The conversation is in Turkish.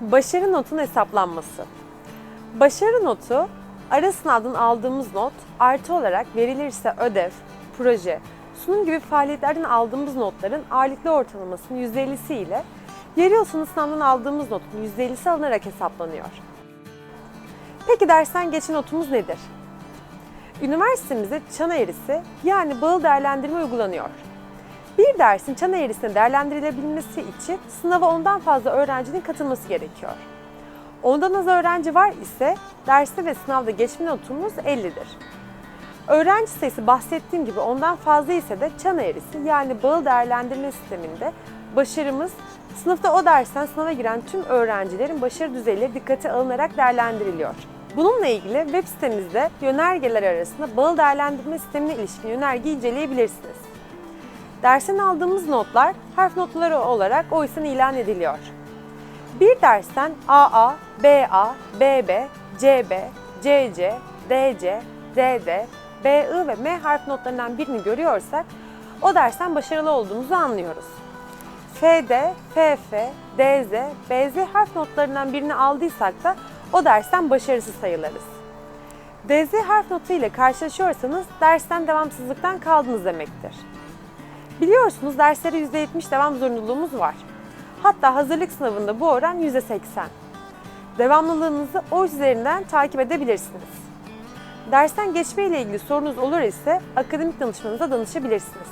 Başarı notunun hesaplanması. Başarı notu, ara sınavdan aldığımız not artı olarak verilirse ödev, proje, sunum gibi faaliyetlerden aldığımız notların ağırlıklı ortalamasının %50'si ile yarı yıl sonu sınavdan aldığımız notun %50'si alınarak hesaplanıyor. Peki dersten geçen notumuz nedir? Üniversitemizde çan eğrisi yani bağıl değerlendirme uygulanıyor. Bir dersin çan eğrisine değerlendirilebilmesi için sınava ondan fazla öğrencinin katılması gerekiyor. Ondan az öğrenci var ise derste ve sınavda geçme notumuz 50'dir. Öğrenci sayısı bahsettiğim gibi ondan fazla ise de çan eğrisi yani bağıl değerlendirme sisteminde başarımız sınıfta o dersten sınava giren tüm öğrencilerin başarı düzeyleri dikkate alınarak değerlendiriliyor. Bununla ilgili web sitemizde yönergeler arasında bağıl değerlendirme sistemine ilişkin yönergeyi inceleyebilirsiniz. Dersten aldığımız notlar harf notları olarak OİS'ten ilan ediliyor. Bir dersten AA, BA, BB, CB, CC, DC, DD, BI ve M harf notlarından birini görüyorsak o dersten başarılı olduğumuzu anlıyoruz. FD, FF, DZ, BZ harf notlarından birini aldıysak da o dersten başarısız sayılırız. DZ harf notu ile karşılaşıyorsanız dersten devamsızlıktan kaldınız demektir. Biliyorsunuz derslere %70 devam zorunluluğumuz var. Hatta hazırlık sınavında bu oran %80. Devamlılığınızı o üzerinden takip edebilirsiniz. Dersten geçme ile ilgili sorunuz olur ise akademik danışmanınıza danışabilirsiniz.